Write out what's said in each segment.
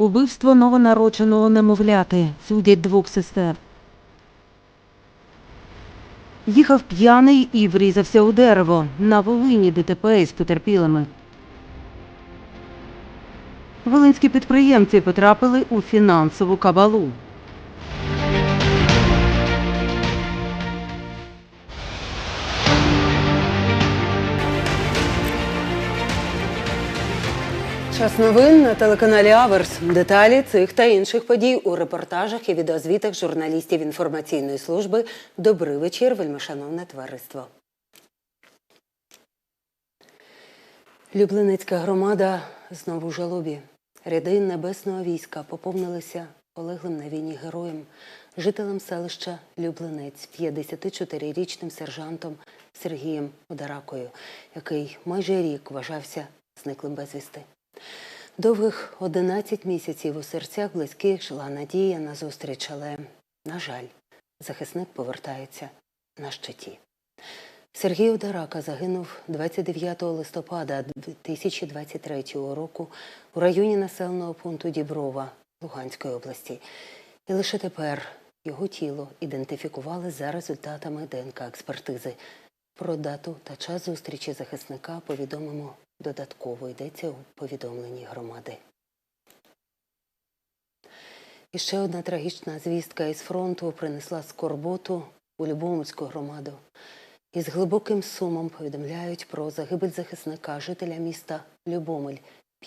Убивство новонародженого немовляти судять двох сестер. Їхав п'яний і врізався у дерево. На Волині ДТП із потерпілими. Волинські підприємці потрапили у фінансову кабалу. Час новин на телеканалі Аверс. Деталі цих та інших подій у репортажах і відеозвітах журналістів інформаційної служби. Добрий вечір, вельмишановне товариство. Люблинецька громада знову в жалобі. Ряди небесного війська поповнилися полеглим на війні героєм, жителем селища Люблинець, 54-річним сержантом Сергієм Ударакою, який майже рік вважався зниклим безвісти. Довгих 11 місяців у серцях близьких жила надія на зустріч, але, на жаль, захисник повертається на щиті. Сергій Одарака загинув 29 листопада 2023 року у районі населеного пункту Діброва Луганської області. І лише тепер його тіло ідентифікували за результатами ДНК-експертизи. Про дату та час зустрічі захисника повідомимо додатково йдеться у повідомленні громади. І ще одна трагічна звістка із фронту принесла скорботу у Любомирську громаду. Із глибоким сумом повідомляють про загибель захисника жителя міста Любомель,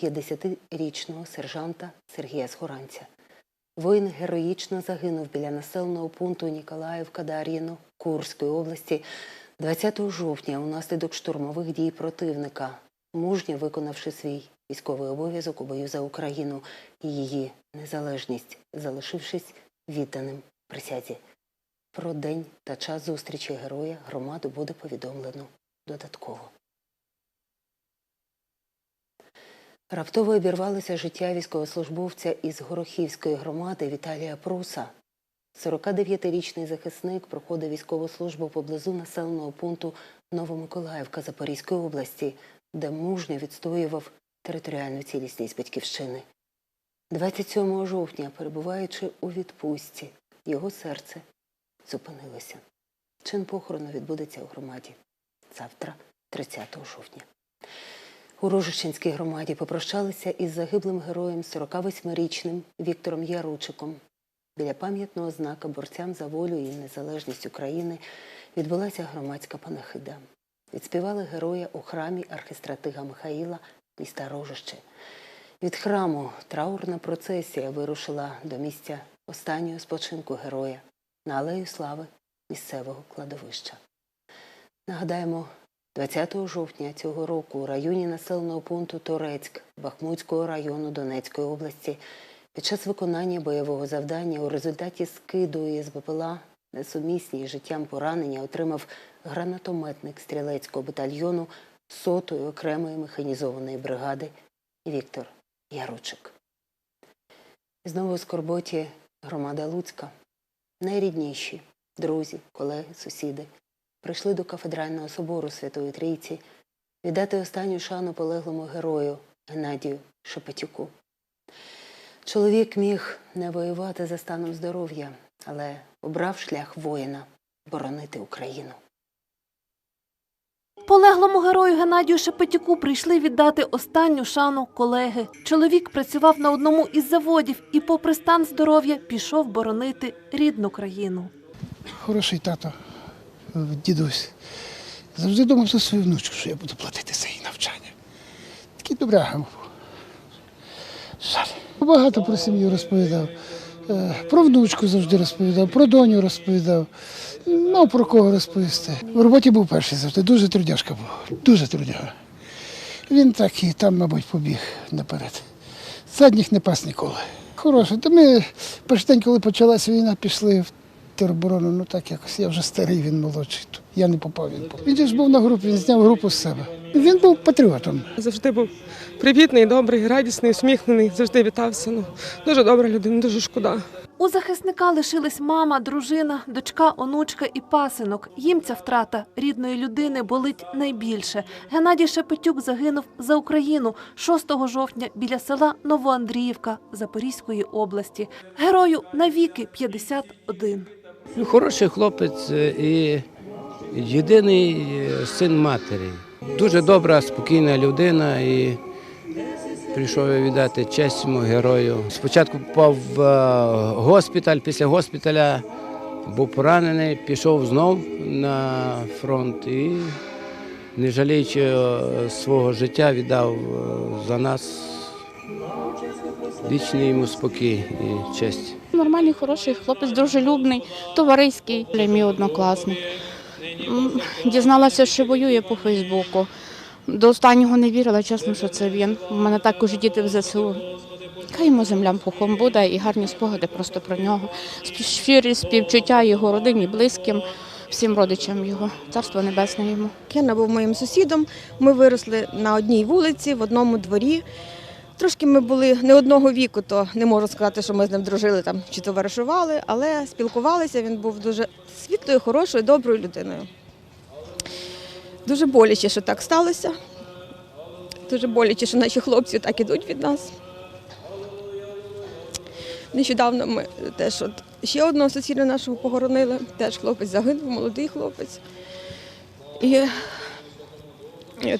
50-річного сержанта Сергія Схоранця. Воїн героїчно загинув біля населеного пункту Ніколаївка Дар'їно Курської області 20 жовтня унаслідок штурмових дій противника, мужньо виконавши свій військовий обов'язок у бою за Україну і її незалежність, залишившись відданим присязі. Про день та час зустрічі героя громаду буде повідомлено додатково. Раптово обірвалося життя військовослужбовця із Горохівської громади Віталія Пруса. 49-річний захисник проходив військову службу поблизу населеного пункту Новомиколаївка Запорізької області, де мужньо відстоював територіальну цілісність батьківщини. 27 жовтня, перебуваючи у відпустці, його серце зупинилося. Чин похорону відбудеться у громаді завтра, 30 жовтня. У Рожичинській громаді попрощалися із загиблим героєм 48-річним Віктором Яручиком. Біля пам'ятного знака борцям за волю і незалежність України відбулася громадська панахида. Відспівали героя у храмі архистратига Михаїла міста Рожище. Від храму траурна процесія вирушила до місця останнього спочинку героя на алею слави місцевого кладовища. Нагадаємо, 20 жовтня цього року у районі населеного пункту Торецьк Бахмутського району Донецької області під час виконання бойового завдання у результаті скиду із БПЛА несумісні з життям поранення отримав гранатометник стрілецького батальйону сотої окремої механізованої бригади Віктор Яручик. І знову у скорботі громада Луцька. Найрідніші, друзі, колеги, сусіди прийшли до кафедрального собору Святої Трійці віддати останню шану полеглому герою Геннадію Шепетюку. Чоловік міг не воювати за станом здоров'я, але обрав шлях воїна боронити Україну. Полеглому герою Геннадію Шепетюку прийшли віддати останню шану колеги. Чоловік працював на одному із заводів і, попри стан здоров'я, пішов боронити рідну країну. Хороший тато, дідусь. Завжди думав за свою внучку, що я буду платити за її навчання. Такий добряга був. Жаль. Багато про сім'ю розповідав. Е, Про внучку завжди розповідав, про доню розповідав. Мав про кого розповісти. В роботі був перший завжди, дуже трудяшка був, дуже трудяга. Він так і там, мабуть, побіг наперед. Задніх не пас ніколи. Хороший. То ми перший день, коли почалася війна, пішли в тероборону, ну так якось. Я вже старий, він молодший. Я не попав. Він був. Він ж був на групі, він зняв групу з себе. Він був патріотом. Завжди був привітний, добрий, радісний, усміхнений, завжди вітався. Ну, дуже добра людина, дуже шкода. У захисника лишились мама, дружина, дочка, онучка і пасинок. Їм ця втрата рідної людини болить найбільше. Геннадій Шепетюк загинув за Україну 6 жовтня біля села Новоандріївка Запорізької області. Герою навіки 51. Ну, Хороший хлопець е, і єдиний е, син матері. Дуже добра, спокійна людина і прийшов я віддати честь цьому герою. Спочатку попав в е, госпіталь, після госпіталя був поранений, пішов знов на фронт і, не жаліючи е, свого життя, віддав е, за нас вічний йому спокій і честь. Нормальний, хороший хлопець, дружелюбний, товариський. Мій однокласник. Дізналася, що воює по Фейсбуку. До останнього не вірила, чесно, що це він. У мене також діти в ЗСУ. Хай йому землям пухом буде і гарні спогади просто про нього. Щирі співчуття його родині, близьким, всім родичам його. Царство небесне йому. Кена був моїм сусідом. Ми виросли на одній вулиці, в одному дворі. Трошки ми були не одного віку, то не можу сказати, що ми з ним дружили там чи товаришували, але спілкувалися. Він був дуже світлою, хорошою, доброю людиною. Дуже боляче, що так сталося. Дуже боляче, що наші хлопці так ідуть від нас. Нещодавно ми теж от ще одного сусіда нашого похоронили. Теж хлопець загинув, молодий хлопець. І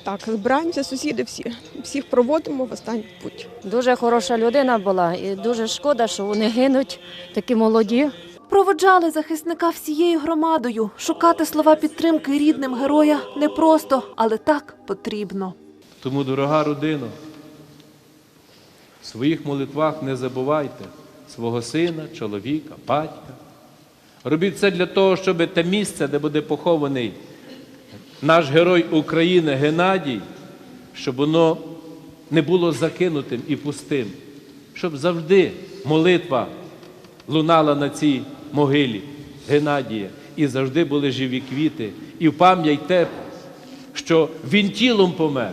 так, збираємося, сусіди всі, всіх проводимо в останній путь. Дуже хороша людина була, і дуже шкода, що вони гинуть, такі молоді. Проводжали захисника всією громадою. Шукати слова підтримки рідним героя непросто, але так потрібно. Тому, дорога родина, в своїх молитвах не забувайте свого сина, чоловіка, батька. Робіть це для того, щоб те місце, де буде похований наш герой України Геннадій, щоб воно не було закинутим і пустим, щоб завжди молитва лунала на цій могилі Геннадія, і завжди були живі квіти, і в пам'ять те, що він тілом помер,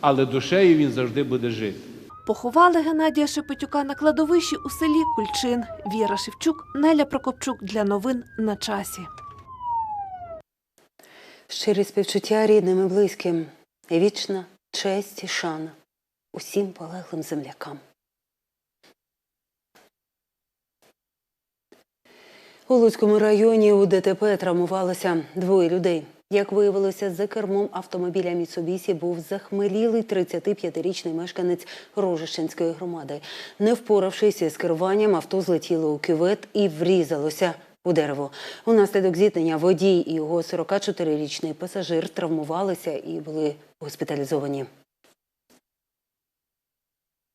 але душею він завжди буде жити. Поховали Геннадія Шепетюка на кладовищі у селі Кульчин. Віра Шевчук, Неля Прокопчук для новин на часі. Щирі співчуття рідним і близьким, вічна честь і шана усім полеглим землякам. У Луцькому районі у ДТП травмувалося двоє людей. Як виявилося, за кермом автомобіля Міцубісі був захмелілий 35-річний мешканець Рожищенської громади. Не впоравшись із керуванням, авто злетіло у кювет і врізалося у дерево. Унаслідок зіткнення водій і його 44-річний пасажир травмувалися і були госпіталізовані.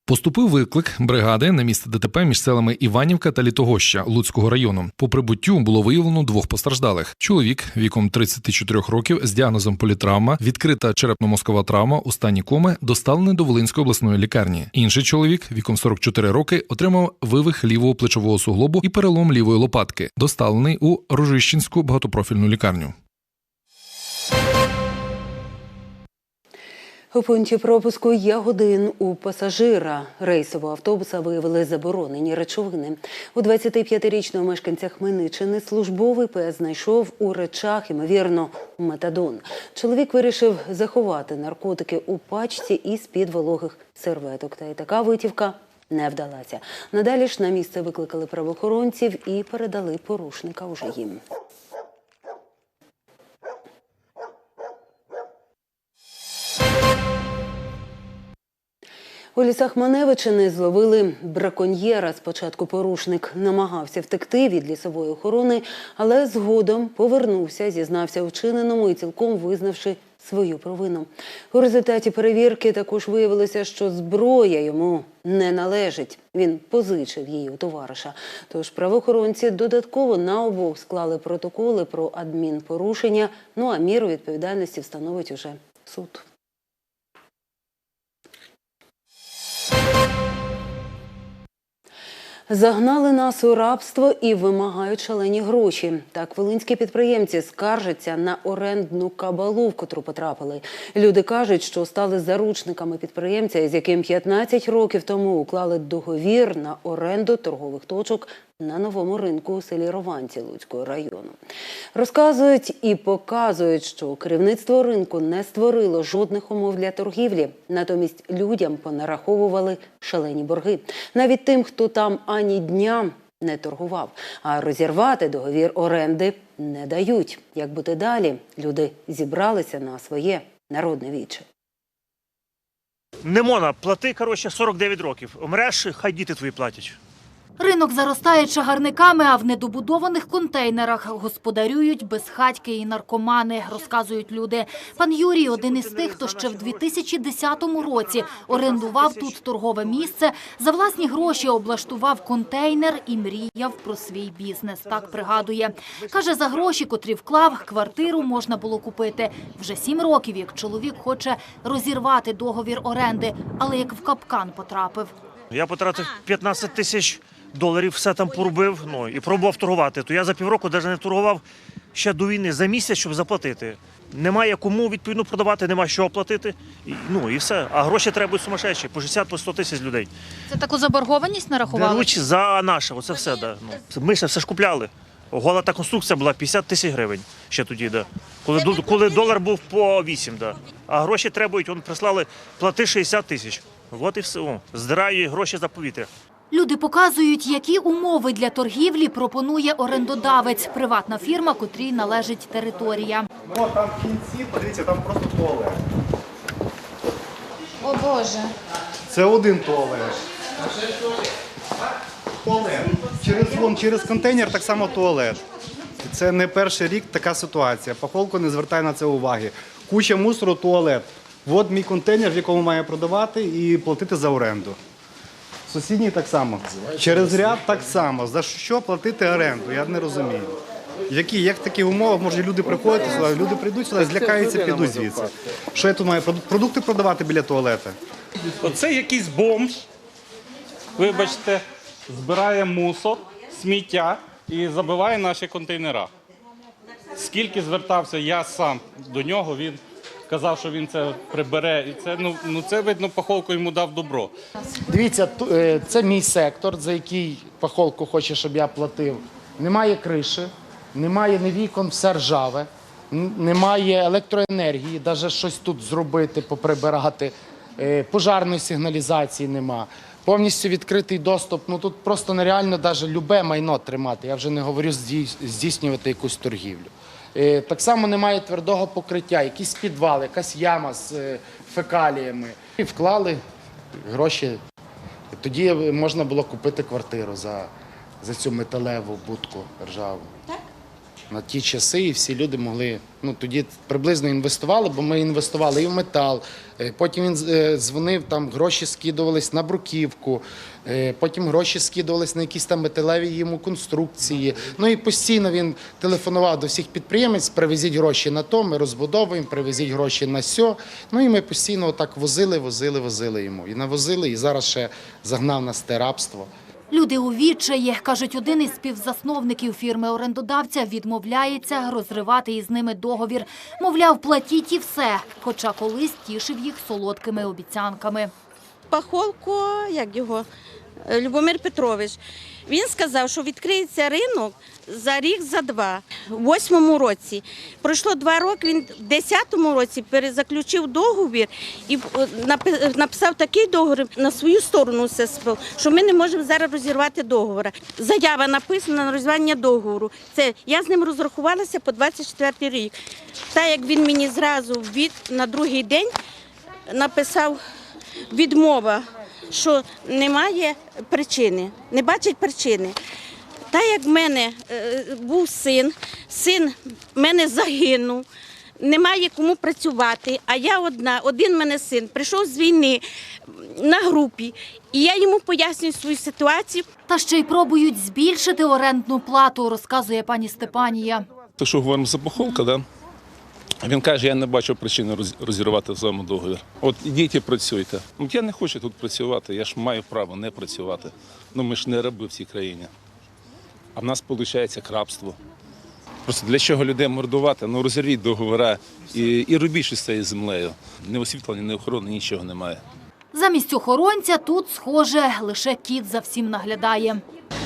Поступив виклик бригади на місце ДТП між селами Іванівка та Літогоща Луцького району. По прибуттю було виявлено двох постраждалих. Чоловік віком 34 років з діагнозом політравма, відкрита черепно-мозкова травма у стані коми, доставлений до Волинської обласної лікарні. Інший чоловік віком 44 роки отримав вивих лівого плечового суглобу і перелом лівої лопатки, доставлений у Рожищенську багатопрофільну лікарню. У пункті пропуску Ягодин у пасажира рейсового автобуса виявили заборонені речовини. У 25-річного мешканця Хмельниччини службовий ПС знайшов у речах, ймовірно, метадон. Чоловік вирішив заховати наркотики у пачці із під вологих серветок. Та й така витівка не вдалася. Надалі ж на місце викликали правоохоронців і передали порушника уже їм. У лісах Маневичини зловили браконьєра. Спочатку порушник намагався втекти від лісової охорони, але згодом повернувся, зізнався вчиненому і цілком визнавши свою провину. У результаті перевірки також виявилося, що зброя йому не належить. Він позичив її у товариша. Тож правоохоронці додатково на обох склали протоколи про адмінпорушення. Ну а міру відповідальності встановить уже суд. Загнали нас у рабство і вимагають шалені гроші. Так волинські підприємці скаржаться на орендну кабалу, в котру потрапили. Люди кажуть, що стали заручниками підприємця, з яким 15 років тому уклали договір на оренду торгових точок на новому ринку у селі Рованці Луцького району. Розказують і показують, що керівництво ринку не створило жодних умов для торгівлі. Натомість людям понараховували шалені борги. Навіть тим, хто там ані дня не торгував. А розірвати договір оренди не дають. Як бути далі? Люди зібралися на своє народне віче. Не можна, плати, коротше, 49 років. Умреш, хай діти твої платять. Ринок заростає чагарниками, а в недобудованих контейнерах господарюють безхатьки і наркомани, розказують люди. Пан Юрій один із тих, хто ще в 2010 році орендував тут торгове місце, за власні гроші облаштував контейнер і мріяв про свій бізнес. Так пригадує. Каже, за гроші, котрі вклав, квартиру можна було купити. Вже сім років, як чоловік хоче розірвати договір оренди, але як в капкан потрапив. Я потратив 15 тисяч доларів, все там поробив, ну і пробував торгувати. То я за півроку навіть не торгував ще до війни за місяць, щоб заплатити. Немає кому відповідно продавати, немає що оплатити. І, ну і все. А гроші треба бути сумасшедші, по 60 по 100 тисяч людей. Це таку заборгованість нарахували? Беруть за наше, оце все. Да. Ну, ми ще все ж купляли. Гола та конструкція була 50 тисяч гривень ще тоді, да. коли, ду- коли долар був по 8, да. а гроші требують, вони прислали плати 60 тисяч. От і все. О, здираю гроші за повітря. Люди показують, які умови для торгівлі пропонує орендодавець, приватна фірма, котрій належить територія. Ну, там в кінці, подивіться, там просто туалет. О Боже. Це один туалет. Туалет. Через, вон, через контейнер так само туалет. Це не перший рік така ситуація. Пахолко не звертає на це уваги. Куча мусору, туалет. От мій контейнер, в якому має продавати і платити за оренду. Сусідній так само. Через ряд так само. За що платити оренду? Я не розумію. Які, як в таких умовах може люди приходити сюди, люди прийдуть сюди, злякаються, підуть звідси. Що я тут маю? Продукти продавати біля туалета? Оце якийсь бомж, вибачте, збирає мусор, сміття і забиває наші контейнера. Скільки звертався я сам до нього, він казав, що він це прибере. І це, ну, ну це видно, пахолко йому дав добро. Дивіться, е, це мій сектор, за який Пахолко хоче, щоб я платив. Немає криші, немає ні вікон, все ржаве, немає електроенергії, навіть щось тут зробити, поприбирати. Е, Пожарної сигналізації нема. Повністю відкритий доступ. Ну тут просто нереально навіть любе майно тримати. Я вже не говорю здійснювати якусь торгівлю. Е, Так само немає твердого покриття, якийсь підвал, якась яма з е, фекаліями. І вклали гроші тоді можна було купити квартиру за, за цю металеву будку ржаву. Так? На ті часи і всі люди могли. Ну тоді приблизно інвестували, бо ми інвестували і в метал. Е, Потім він е, дзвонив, там гроші скидувались на бруківку, е, потім гроші скидувались на якісь там металеві йому конструкції. Ну і постійно він телефонував до всіх підприємець, привезіть гроші на то, ми розбудовуємо, привезіть гроші на сьо. Ну і ми постійно так возили, возили, возили йому. І навозили, і зараз ще загнав нас те рабство. Люди у відчаї, кажуть, один із співзасновників фірми орендодавця відмовляється розривати із ними договір. Мовляв, платіть і все, хоча колись тішив їх солодкими обіцянками. Пахолко, як його, Любомир Петрович. Він сказав, що відкриється ринок за рік, за два, в восьмому році. Пройшло два роки, він в десятому році перезаключив договір і е, написав такий договір на свою сторону що ми не можемо зараз розірвати договор. Заява написана на розірвання договору. Це я з ним розрахувалася по 24 рік. Так як він мені зразу від на другий день написав відмова, що немає причини, не бачить причини. Та як в мене е, був син, син в мене загинув, немає кому працювати, а я одна, один в мене син прийшов з війни на групі, і я йому пояснюю свою ситуацію. Та ще й пробують збільшити орендну плату, розказує пані Степанія. То, що говоримо за Бахолка, да? Він каже, я не бачу причини розірвати з вами договір. От ідіть і працюйте. Ну я не хочу тут працювати, я ж маю право не працювати. Ну ми ж не раби в цій країні. А в нас виходить крабство. Просто для чого людей мордувати? Ну розірвіть договори і, і робіть щось з цією землею. Не освітлення, не охорони, нічого немає. Замість охоронця тут, схоже, лише кіт за всім наглядає.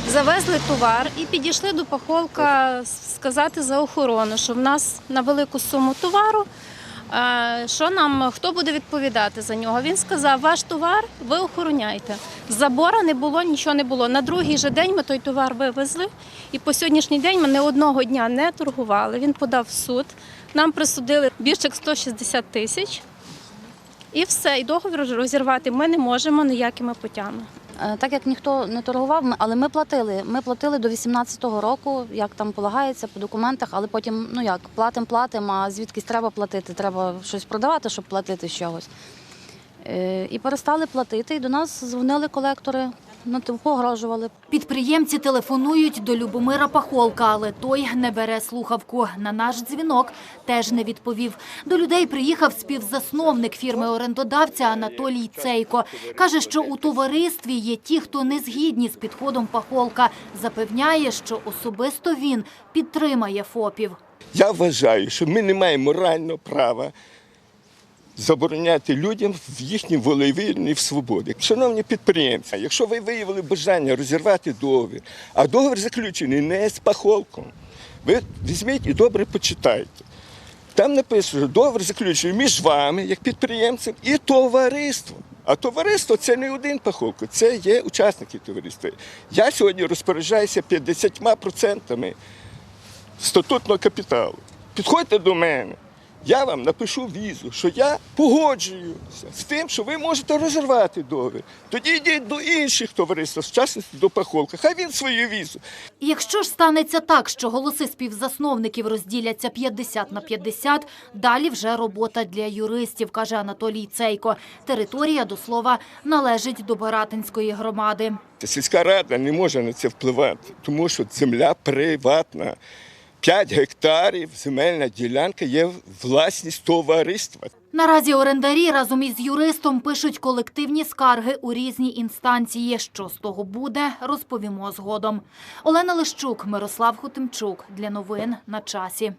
Завезли товар і підійшли до Пахолка сказати за охорону, що в нас на велику суму товару. Що нам хто буде відповідати за нього? Він сказав: ваш товар ви охороняйте. Забора не було, нічого не було. На другий же день ми той товар вивезли, і по сьогоднішній день ми не одного дня не торгували. Він подав в суд. Нам присудили більше як 160 тисяч. І все, і договір розірвати ми не можемо ніякими путями. Е, Так як ніхто не торгував, але ми платили. Ми платили до 18-го року, як там полагається по документах, але потім, ну як, платимо, платимо, а звідкись треба платити, треба щось продавати, щоб платити з чогось. Е, І перестали платити, і до нас дзвонили колектори, ну, типу, погрожували. Підприємці телефонують до Любомира Пахолка, але той не бере слухавку. На наш дзвінок теж не відповів. До людей приїхав співзасновник фірми-орендодавця Анатолій Цейко. Каже, що у товаристві є ті, хто не згідні з підходом Пахолка. Запевняє, що особисто він підтримає ФОПів. Я вважаю, що ми не маємо морального права забороняти людям в їхній волевільній свободі. Шановні підприємці, якщо ви виявили бажання розірвати договір, а договір заключений не з пахолком, ви візьміть і добре почитайте. Там написано, що договір заключений між вами, як підприємцем, і товариством. А товариство це не один пахолко, це є учасники товариства. Я сьогодні розпоряджаюся 50% статутного капіталу. Підходьте до мене. Я вам напишу візу, що я погоджуюся з тим, що ви можете розірвати договір. Тоді йдіть до інших товариств, в частності до Пахолка. Хай він свою візу. Якщо ж станеться так, що голоси співзасновників розділяться 50 на 50, далі вже робота для юристів, каже Анатолій Цейко. Територія, до слова, належить до Баратинської громади. Сільська рада не може на це впливати, тому що земля приватна. 5 гектарів земельна ділянка є власність товариства. Наразі орендарі разом із юристом пишуть колективні скарги у різні інстанції. Що з того буде, розповімо згодом. Олена Лищук, Мирослав Хотимчук. Для новин на часі.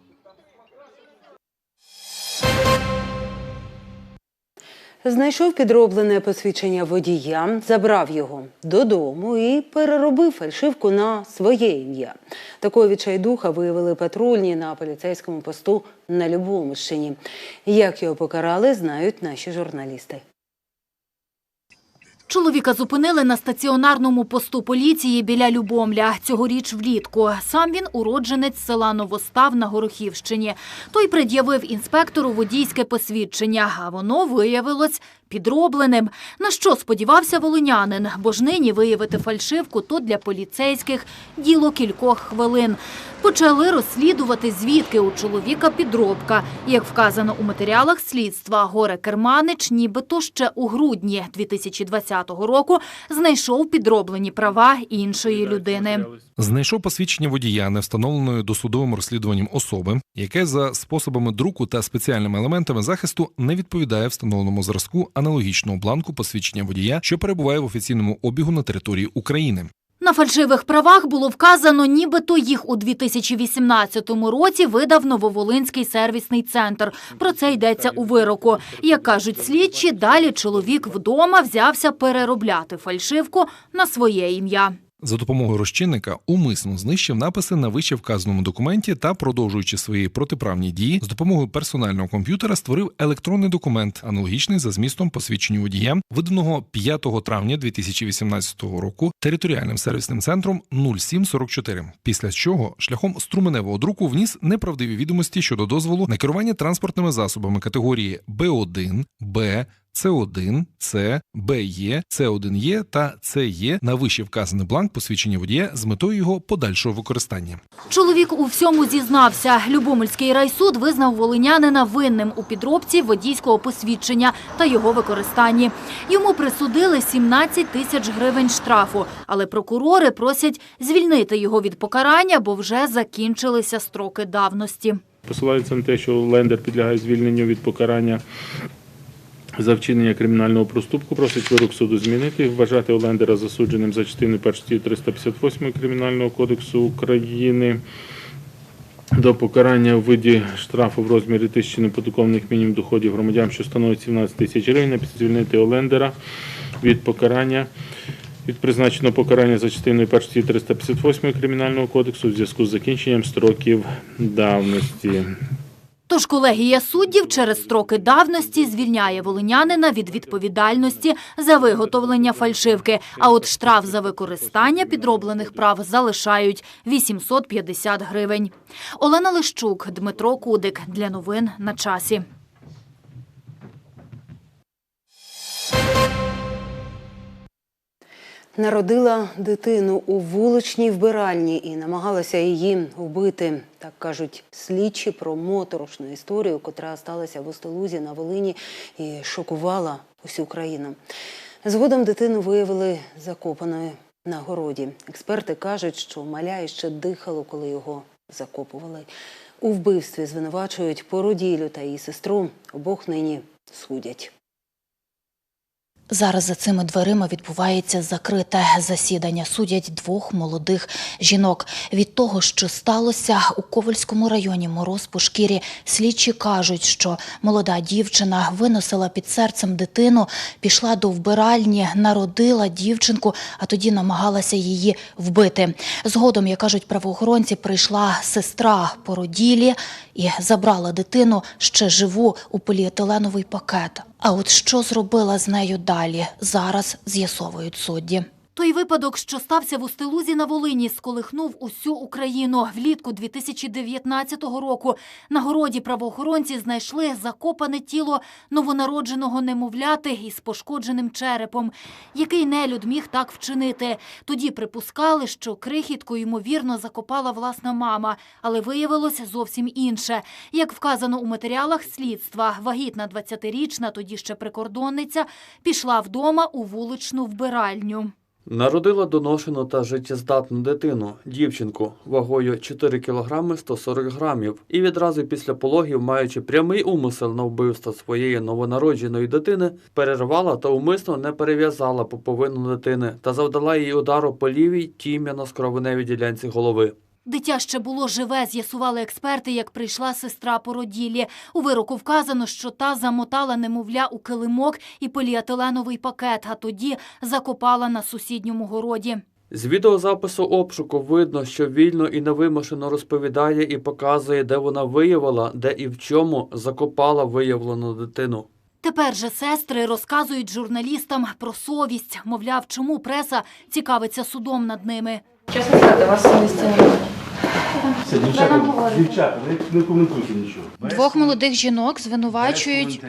Знайшов підроблене посвідчення водія, забрав його додому і переробив фальшивку на своє ім'я. Такого відчайдуха виявили патрульні на поліцейському посту на Любомищині. Як його покарали, знають наші журналісти. Чоловіка зупинили на стаціонарному посту поліції біля Любомля. Цьогоріч влітку. Сам він уродженець села Новостав на Горохівщині. Той пред'явив інспектору водійське посвідчення, а воно виявилось підробленим. На що сподівався волинянин, бо ж нині виявити фальшивку то для поліцейських діло кількох хвилин. Почали розслідувати, звідки у чоловіка підробка. Як вказано у матеріалах слідства, Горе Керманич нібито ще у грудні 2020 року знайшов підроблені права іншої людини. Знайшов посвідчення водія невстановленої досудовим розслідуванням особи, яке за способами друку та спеціальними елементами захисту не відповідає встановленому зразку аналогічного бланку посвідчення водія, що перебуває в офіційному обігу на території України. На фальшивих правах було вказано, нібито їх у 2018 році видав Нововолинський сервісний центр. Про це йдеться у вироку. Як кажуть слідчі, далі чоловік вдома взявся переробляти фальшивку на своє ім'я. За допомогою розчинника умисно знищив написи на вище вказаному документі та, продовжуючи свої протиправні дії, з допомогою персонального комп'ютера створив електронний документ, аналогічний за змістом посвідчення водія, виданого 5 травня 2018 року територіальним сервісним центром 0744. Після чого шляхом струменевого друку вніс неправдиві відомості щодо дозволу на керування транспортними засобами категорії Б1, Б. С1, С, БЕ, С1Е та ЦЕ на вище вказаний бланк посвідчення водія з метою його подальшого використання. Чоловік у всьому зізнався. Любомельський райсуд визнав волинянина винним у підробці водійського посвідчення та його використанні. Йому присудили 17 тисяч гривень штрафу, але прокурори просять звільнити його від покарання, бо вже закінчилися строки давності. Посилаються на те, що лендер підлягає звільненню від покарання за вчинення кримінального проступку. Просить вирок суду змінити, вважати Олендера засудженим за частиною 1 статті 358 Кримінального кодексу України. до покарання в виді штрафу в розмірі тисячі неподаткових мінімум доходів громадян, що становить 17 тисяч гривень, звільнити Олендера від покарання від призначеного покарання за частиною 1 статті 358 Кримінального кодексу в зв'язку з закінченням строків давності. Тож колегія суддів через строки давності звільняє волинянина від відповідальності за виготовлення фальшивки. А от штраф за використання підроблених прав залишають 850 гривень. Олена Лищук, Дмитро Кудик. Для новин на часі. Народила дитину у вуличній вбиральні і намагалася її вбити. Так кажуть слідчі про моторошну історію, котра сталася в Остолузі на Волині і шокувала усю країну. Згодом дитину виявили закопаною на городі. Експерти кажуть, що маля ще дихало, коли його закопували. У вбивстві звинувачують породілю та її сестру. Обох нині судять. Зараз за цими дверима відбувається закрите засідання. Судять двох молодих жінок. Від того, що сталося у Ковальському районі мороз по шкірі, слідчі кажуть, що молода дівчина виносила під серцем дитину, пішла до вбиральні, народила дівчинку, а тоді намагалася її вбити. Згодом, як кажуть правоохоронці, прийшла сестра породілі і забрала дитину ще живу у поліетиленовий пакет. А от що зробила з нею далі, зараз з'ясовують судді. Той випадок, що стався в Устилузі на Волині, сколихнув усю Україну. Влітку 2019 року на городі правоохоронці знайшли закопане тіло новонародженого немовляти із пошкодженим черепом. Який нелюд міг так вчинити? Тоді припускали, що крихітку, ймовірно, закопала власна мама, але виявилося зовсім інше. Як вказано у матеріалах слідства, вагітна 20-річна, тоді ще прикордонниця, пішла вдома у вуличну вбиральню. Народила доношену та життєздатну дитину, дівчинку, вагою 4 кг 140 грамів, і відразу після пологів, маючи прямий умисел на вбивство своєї новонародженої дитини, перервала та умисно не перев'язала поповину дитини та завдала їй удару по лівій тім'яно-скровеневій ділянці голови. Дитя ще було живе, з'ясували експерти, як прийшла сестра породілі. У вироку вказано, що та замотала немовля у килимок і поліетиленовий пакет, а тоді закопала на сусідньому городі. З відеозапису обшуку видно, що вільно і невимушено розповідає і показує, де вона виявила, де і в чому закопала виявлену дитину. Тепер же сестри розказують журналістам про совість. Мовляв, чому преса цікавиться судом над ними. Чесно сказати, вас совісті немає. Все, дівчата, дівчата, не, не коментуйте нічого. Двох молодих жінок звинувачують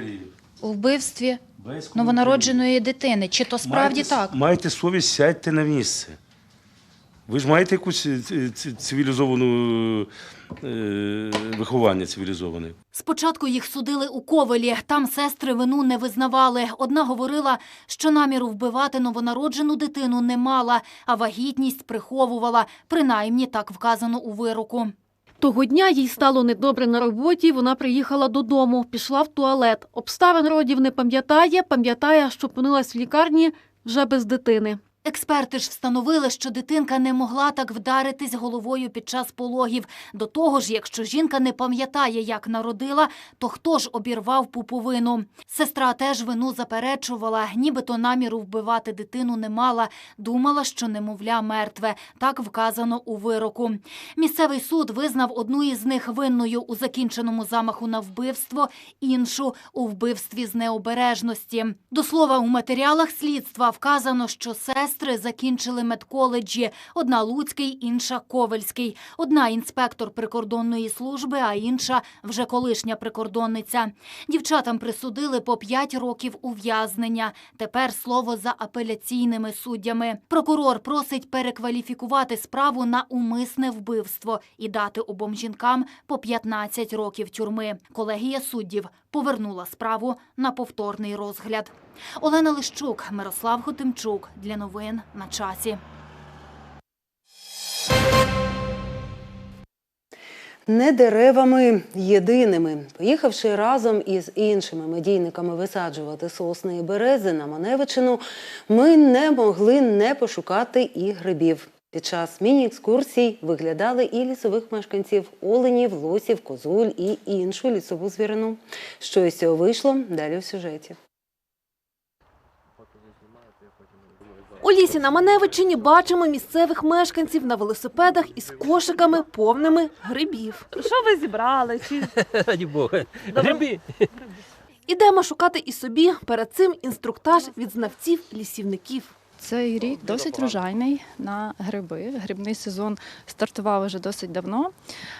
у вбивстві новонародженої дитини. Чи то справді Маєте- так? Маєте совість, сядьте на місце. Ви ж маєте якусь е, цивілізовану виховання цивілізоване. Спочатку їх судили у Ковелі. Там сестри вину не визнавали. Одна говорила, що наміру вбивати новонароджену дитину не мала, а вагітність приховувала. Принаймні так вказано у вироку. Того дня їй стало недобре на роботі. Вона приїхала додому, пішла в туалет. Обставин родів не пам'ятає, пам'ятає, що опинилась в лікарні вже без дитини. Експерти ж встановили, що дитинка не могла так вдаритись головою під час пологів. До того ж, якщо жінка не пам'ятає, як народила, то хто ж обірвав пуповину? Сестра теж вину заперечувала, нібито наміру вбивати дитину не мала. Думала, що немовля мертве. Так вказано у вироку. Місцевий суд визнав одну із них винною у закінченому замаху на вбивство, іншу у вбивстві з необережності. До слова, у матеріалах слідства вказано, що сестри закінчили медколеджі. Одна Луцький, інша Ковельський. Одна інспектор прикордонної служби, а інша вже колишня прикордонниця. Дівчатам присудили по 5 років ув'язнення. Тепер слово за апеляційними суддями. Прокурор просить перекваліфікувати справу на умисне вбивство і дати обом жінкам по 15 років тюрми. Колегія суддів повернула справу на повторний розгляд. Олена Лищук, Мирослав Хотимчук. Для новин на часі. Не деревами єдиними. Поїхавши разом із іншими медійниками висаджувати сосни і берези на Маневичину, ми не могли не пошукати і грибів. Під час міні-екскурсій виглядали і лісових мешканців оленів, лосів, козуль і іншу лісову звірину. Що із цього вийшло? Далі у сюжеті. У лісі на Маневичині бачимо місцевих мешканців на велосипедах із кошиками повними грибів. Що ви зібрали? Чи Раді Бога. Гриби. ідемо шукати і собі перед цим інструктаж від знавців лісівників. Цей рік досить врожайний на гриби. Грибний сезон стартував вже досить давно.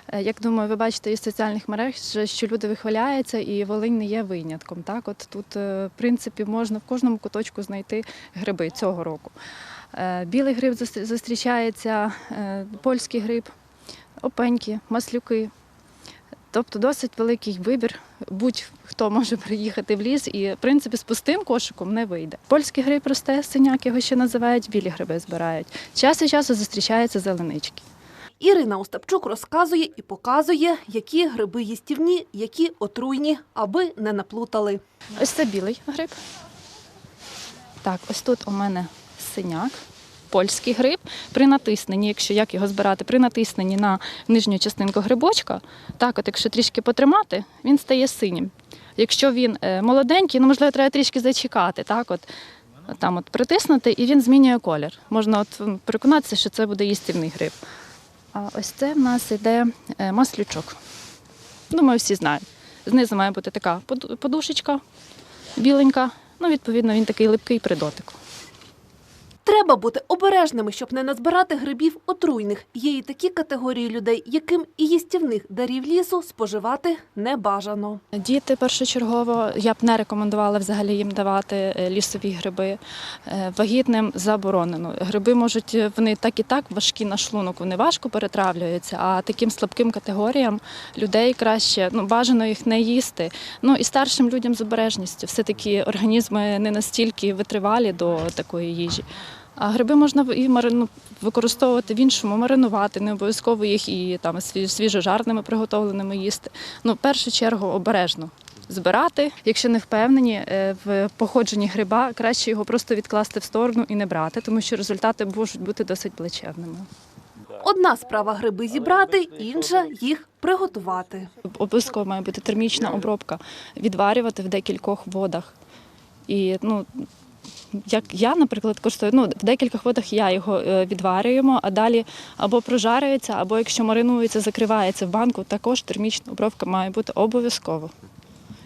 Е, Як думаю, ви бачите із соціальних мереж, що люди вихваляються, і Волинь не є винятком. Так, от тут, е, в принципі, можна в кожному куточку знайти гриби цього року. Е, Білий гриб зустрічається, польський гриб, опеньки, маслюки. Тобто досить великий вибір. Будь-хто може приїхати в ліс і, в принципі, з пустим кошиком не вийде. Польський гриб росте, синяк його ще називають, білі гриби збирають. Час від часу зустрічаються зеленички. Ірина Остапчук розказує і показує, які гриби їстівні, які отруйні, аби не наплутали. Ось це білий гриб. Так, ось тут у мене синяк. Польський гриб при натисненні, якщо як його збирати, при натисненні на нижню частинку грибочка, так, от якщо трішки потримати, він стає синім. Якщо він е, молоденький, ну можливо, треба трішки зачекати, так, от там от притиснути, і він змінює колір. Можна от переконатися, що це буде їстівний гриб. А ось це в нас іде е, маслючок. Думаю, всі знають. Знизу має бути така подушечка біленька. Ну, відповідно, він такий липкий при дотику. Треба бути обережними, щоб не назбирати грибів отруйних. Є і такі категорії людей, яким і їстівних дарів лісу споживати не бажано. Діти першочергово я б не рекомендувала взагалі їм давати е, лісові гриби. Е, Вагітним заборонено. Гриби можуть е, вони так і так важкі на шлунок, вони важко перетравлюються. А таким слабким категоріям людей краще ну бажано їх не їсти. Ну і старшим людям з обережністю. Все таки організми не настільки витривалі до такої їжі. А гриби можна і марину використовувати в іншому, маринувати, не обов'язково їх і там свіж- свіжожарними приготовленими їсти. Ну, в першу чергу обережно збирати. Якщо не впевнені е, в походженні гриба, краще його просто відкласти в сторону і не брати, тому що результати можуть бути досить плачевними. Одна справа гриби зібрати, інша їх приготувати. Обов'язково має бути термічна обробка, відварювати в декількох водах. І ну, як я, наприклад, коштую, ну, в декількох водах я його е, відварюємо, а далі або прожарюється, або якщо маринується, закривається в банку, також термічна обробка має бути обов'язково.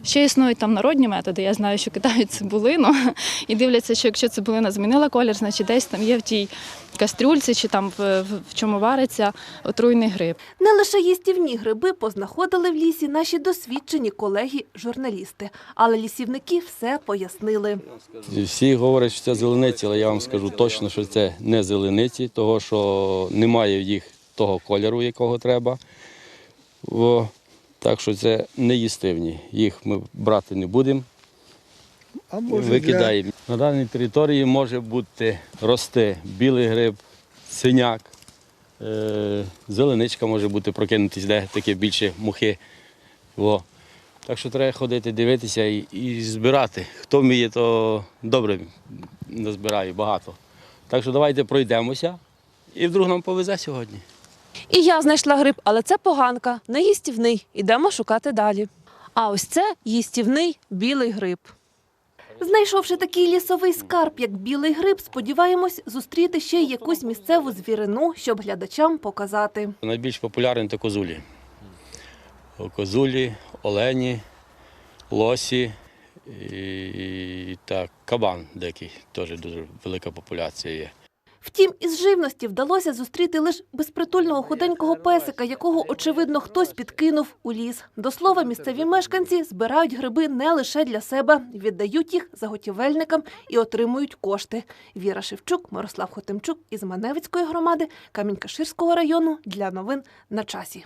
Ще існують там народні методи. Я знаю, що кидають цибулину і дивляться, що якщо цибулина змінила колір, значить десь там є в тій кастрюльці чи там в, в, в чому вариться отруйний гриб. Не лише їстівні гриби познаходили в лісі наші досвідчені колеги-журналісти, але лісівники все пояснили. Всі говорять, що це зелениці, але я вам скажу точно, що це не зелениці, того що немає в їх того кольору, якого треба. Так що це не їстивні. Їх ми брати не будемо. Викидаємо. На даній території може бути рости білий гриб, синяк, е, зеленичка може бути прокинутись, де таке більше мухи. О. Так що треба ходити, дивитися і, і збирати. Хто вміє, то добре назбирає багато. Так що давайте пройдемося і вдруг нам повезе сьогодні. І я знайшла гриб, але це поганка, не їстівний. Ідемо шукати далі. А ось це їстівний білий гриб. Знайшовши такий лісовий скарб, як білий гриб, сподіваємось зустріти ще й якусь місцеву звірину, щоб глядачам показати. Найбільш популярні це козулі. Козулі, олені, лосі і так, кабан дикий, теж дуже велика популяція є. Втім, із живності вдалося зустріти лише безпритульного худенького песика, якого, очевидно, хтось підкинув у ліс. До слова, місцеві мешканці збирають гриби не лише для себе, віддають їх заготівельникам і отримують кошти. Віра Шевчук, Мирослав Хотимчук із Маневицької громади Камінь-Каширського району для новин на часі.